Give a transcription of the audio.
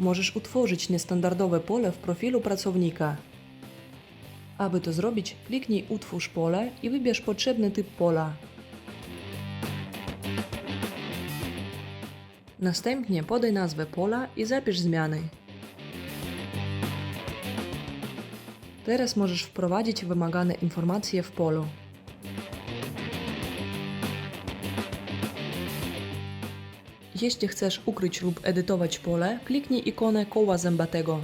możesz utworzyć niestandardowe pole w profilu pracownika. Aby to zrobić, kliknij Utwórz pole i wybierz potrzebny typ pola. Następnie podaj nazwę pola i zapisz zmiany. Teraz możesz wprowadzić wymagane informacje w polu. Jeśli chcesz ukryć lub edytować pole, kliknij ikonę koła zębatego.